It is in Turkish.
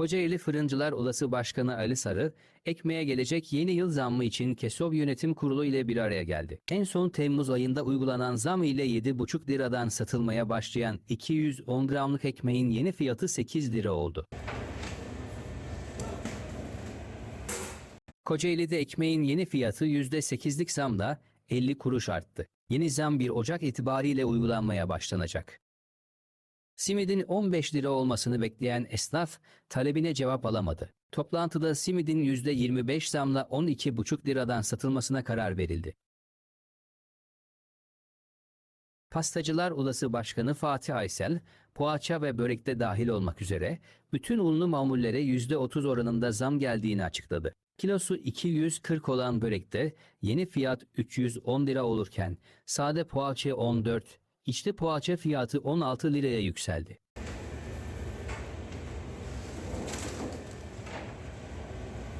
Kocaeli Fırıncılar Odası Başkanı Ali Sarı, ekmeğe gelecek yeni yıl zammı için KESOB Yönetim Kurulu ile bir araya geldi. En son Temmuz ayında uygulanan zam ile 7,5 liradan satılmaya başlayan 210 gramlık ekmeğin yeni fiyatı 8 lira oldu. Kocaeli'de ekmeğin yeni fiyatı %8'lik zamla 50 kuruş arttı. Yeni zam 1 Ocak itibariyle uygulanmaya başlanacak. Simidin 15 lira olmasını bekleyen esnaf talebine cevap alamadı. Toplantıda simidin %25 zamla 12,5 liradan satılmasına karar verildi. Pastacılar Odası Başkanı Fatih Aysel, poğaça ve börekte dahil olmak üzere bütün unlu mamullere %30 oranında zam geldiğini açıkladı. Kilosu 240 olan börekte yeni fiyat 310 lira olurken sade poğaça 14, içli poğaça fiyatı 16 liraya yükseldi.